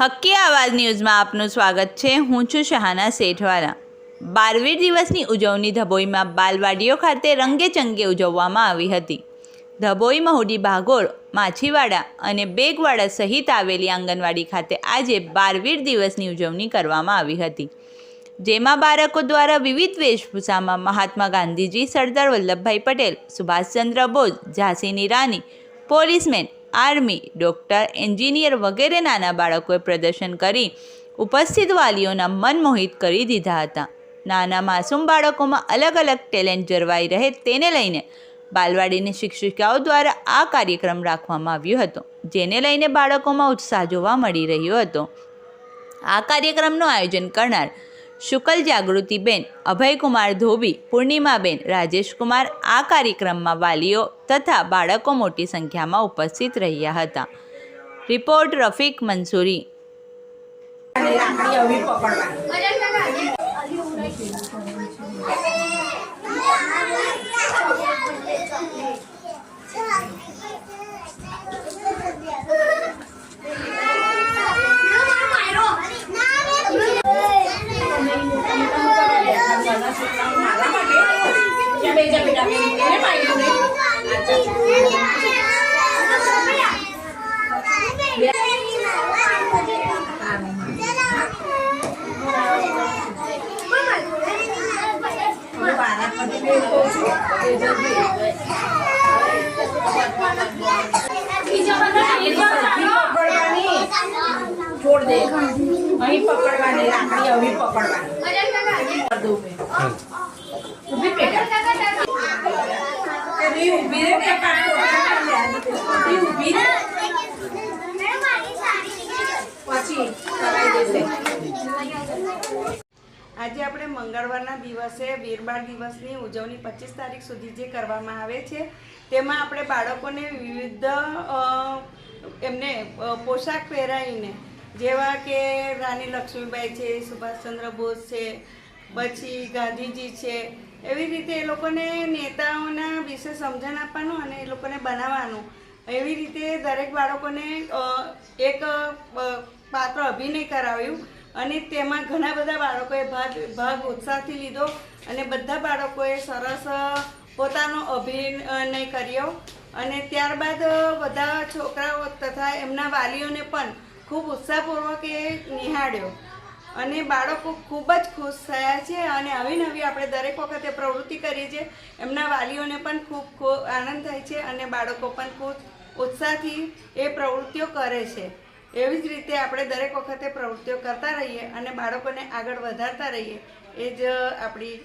હક્કી આવાજ ન્યૂઝમાં આપનું સ્વાગત છે. હું છું શહાના શેઠવાલા. બારવીર દિવસની ઉજવણી ધભોઈમાં બાલવાડીઓ ખાતે રંગે ચંગે ઉજવવામાં આવી હતી. ધભોઈ મહુડી, ભાગોળ, માછીવાડા અને બેગવાડા સહિત આવેલી આંગણવાડી ખાતે આજે બારવીર દિવસની ઉજવણી કરવામાં આવી હતી. જેમાં બાળકો દ્વારા વિવિધ વેશભૂષામાં મહાત્મા ગાંધીજી, સરદાર વલ્લભભાઈ પટેલ, સુભાષચંદ્ર બોઝ, ઝાંસીની રાની પોલીસમેન આર્મી, ડૉક્ટર, એન્જિનિયર વગેરે નાના બાળકોએ પ્રદર્શન કરી ઉપસ્થિત વાલીઓના મન મોહિત કરી દીધા હતા. નાના માસૂમ બાળકોમાં અલગ અલગ ટેલેન્ટ જળવાઈ રહે તેને લઈને બાલવાડીની શિક્ષિકાઓ દ્વારા આ કાર્યક્રમ રાખવામાં આવ્યો હતો, જેને લઈને બાળકોમાં ઉત્સાહ જોવા મળી રહ્યો હતો. આ કાર્યક્રમનું આયોજન કરનાર શુકલ જાગૃતિબેન અભયકુમાર ધોબી પૂર્ણિમાબેન રાજેશકુમાર આ કાર્યક્રમમાં વાલીઓ તથા બાળકો મોટી સંખ્યામાં ઉપસ્થિત રહ્યા હતા. રિપોર્ટ રફીક મંસૂરી. અને રાખડી આવી પકડવાની નાના છોકરાઓ મારા બે જા બેટા એને છોડ દે અહીં પકડવાની રાખડી આવી પકડવાની આજે આપણે મંગળવારના દિવસે વીરબાળ દિવસની ઉજવણી પચીસ તારીખ સુધી જે કરવામાં આવે છે, તેમાં આપણે બાળકોને વિવિધ એમને પોશાક પહેરાવીને, જેવા કે રાણી લક્ષ્મીબાઈ છે, સુભાષચંદ્ર બોઝ છે, પછી ગાંધીજી છે, એવી રીતે એ લોકોને નેતાઓના વિશે સમજણ આપવાનું અને એ લોકોને બનાવવાનું. એવી રીતે દરેક બાળકોને એક પાત્ર અભિનય કરાવ્યું અને તેમાં ઘણા બધા બાળકોએ ભાગ ભાગ ઉત્સાહથી લીધો અને બધા બાળકોએ સરસ પોતાનો અભિનય કર્યો અને ત્યારબાદ બધા છોકરાઓ તથા એમના વાલીઓને પણ ખૂબ ઉત્સાહપૂર્વક એ નિહાળ્યો. અને બાળકો ખૂબ જ ખુશ થયા છે અને આવી નવી આપણે દરેક વખતે પ્રવૃત્તિ કરીએ છીએ. એમના વાલીઓને પણ ખૂબ આનંદ થાય છે અને બાળકો પણ ખૂબ ઉત્સાહથી એ પ્રવૃત્તિઓ કરે છે. એવી જ રીતે આપણે દરેક વખતે પ્રવૃત્તિઓ કરતા રહીએ અને બાળકોને આગળ વધારતા રહીએ. એ જ આપણી